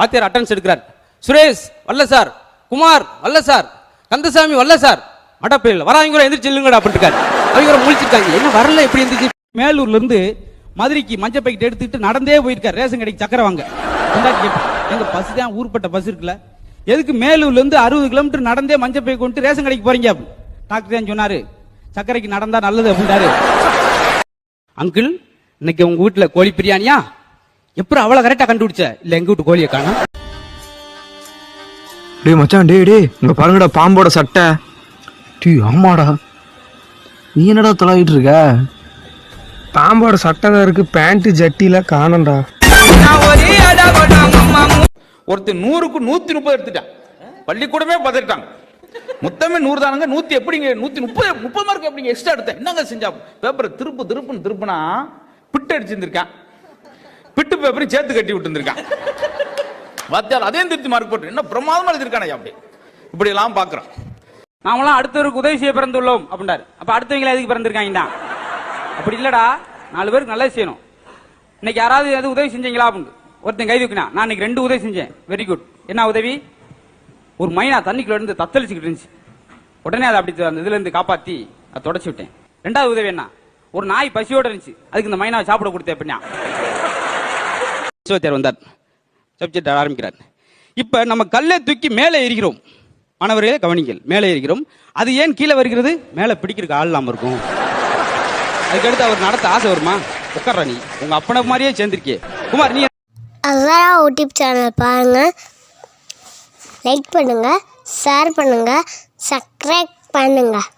வாத்தியார் அட்டன்ஸ் எடுக்கிறார். சுரேஷ் வல்ல சார். குமார் வல்ல சார். கந்தசாமி வல்ல சார். மடப்பையில் வராங்க அவங்க எந்திரிச்சு இல்லைங்கடா அப்படின்ட்டு அவங்க கூட முழிச்சிருக்காங்க. என்ன வரல எப்படி எந்திரிச்சு? மேலூர்ல இருந்து மதுரைக்கு மஞ்சள் பைக்கெட் எடுத்துக்கிட்டு நடந்தே போயிருக்காரு. ரேஷன் கடைக்கு சக்கரை வாங்க. எங்க பஸ் தான் ஊர்பட்ட பஸ் இருக்குல்ல. எதுக்கு மேலூர்ல இருந்து அறுபது கிலோமீட்டர் நடந்தே மஞ்சள் பைக்கு கொண்டு ரேஷன் கடைக்கு போறீங்க அப்படின்னு. டாக்டர் தான் சொன்னாரு. சக்கரைக்கு நடந்தா நல்லது அப்படின்னாரு அங்கிள் இன்னைக்கு உங்க வீட்டுல கோழி பிரியாணியா? எப்படி அவ்வளவு கரெக்டா கண்டுபிடிச்ச? இல்ல எங்க வீட்டு கோழியை காணும் டேய் மச்சான் டேய் டேய் இங்க பாருங்கடா பாம்போட சட்டை. டேய் ஆமாடா. நீ என்னடா தொலாவிட்டு இருக்க? பாம்போட சட்டை தான் இருக்கு பேண்ட் ஜட்டில காணண்டா ஒருத்தன் நூறுக்கு நூத்தி முப்பது எடுத்துட்டான். பள்ளிக்கூடமே பதறிட்டாங்க. மொத்தமே நூறு தானுங்க நூத்தி எப்படிங்க நூத்தி முப்பது முப்பது மார்க் எப்படிங்க எக்ஸ்ட்ரா எடுத்தேன். என்னங்க செஞ்சா பேப்பரை திருப்பு திருப்புன்னு திருப்புனா பிட்டு அடிச்சிருந்திருக்கான். பிட்டு பேப்பரையும் சேர்த்து கட்டி விட்டுருந்துருக்கான். வாத்தியார் அதையும் திருத்தி மார்க் போட்டு என்ன பிரமாதமா எழுதிருக்கானே அப்படி. இப்படி எல்லாம் பாக்குறோம் நாமெல்லாம் அடுத்தவருக்கு உதவி செய்ய பிறந்துள்ளோம் அப்படின்றாரு. அப்ப அடுத்தவங்களே எதுக்கு பிறந்திருக்காங்க அப்படி இல்லடா நாலு பேருக்கு நல்லது செய்யணும். இன்னைக்கு யாராவது எது உதவி செஞ்சீங்களா அப்படின்னு. ஒருத்தன் கை தூக்கினா நான் இன்னைக்கு ரெண்டு உதவி செஞ்சேன். வெரி குட் என்ன உதவி? ஒரு மைனா தண்ணிக்குள்ள இருந்து தத்தளிச்சுக்கிட்டு இருந்துச்சு. உடனே அதை அப்படி அந்த இதுல இருந்து காப்பாத்தி அதை தொடச்சு விட்டேன். ரெண்டாவது உதவி என்ன? ஒரு நாய் பசியோட இருந்துச்சு. அதுக்கு இந்த மைனாவை சாப்பிட கொடுத்தேன் அப்படின்னா. சிவத்தியார் வந்தார். சப்ஜெக்ட் ஆரம்பிக்கிறார். இப்போ நம்ம கல்லை தூக்கி மேலே இருக்கிறோம் மாணவர்களே கவனிங்கள். மேலே இருக்கிறோம் அது ஏன் கீழே வருகிறது? மேலே பிடிக்கிறதுக்கு ஆள் இல்லாமல் இருக்கும். அதுக்கடுத்து அவர் நடத்த ஆசை வருமா? உட்கார்றா நீ. உங்க அப்பனை மாதிரியே சேர்ந்துருக்கே குமார் நீ அசாரா யூடியூப் சேனல் பாருங்கள் லைக் பண்ணுங்கள் ஷேர் பண்ணுங்கள் சப்ஸ்கிரைப் பண்ணுங்கள்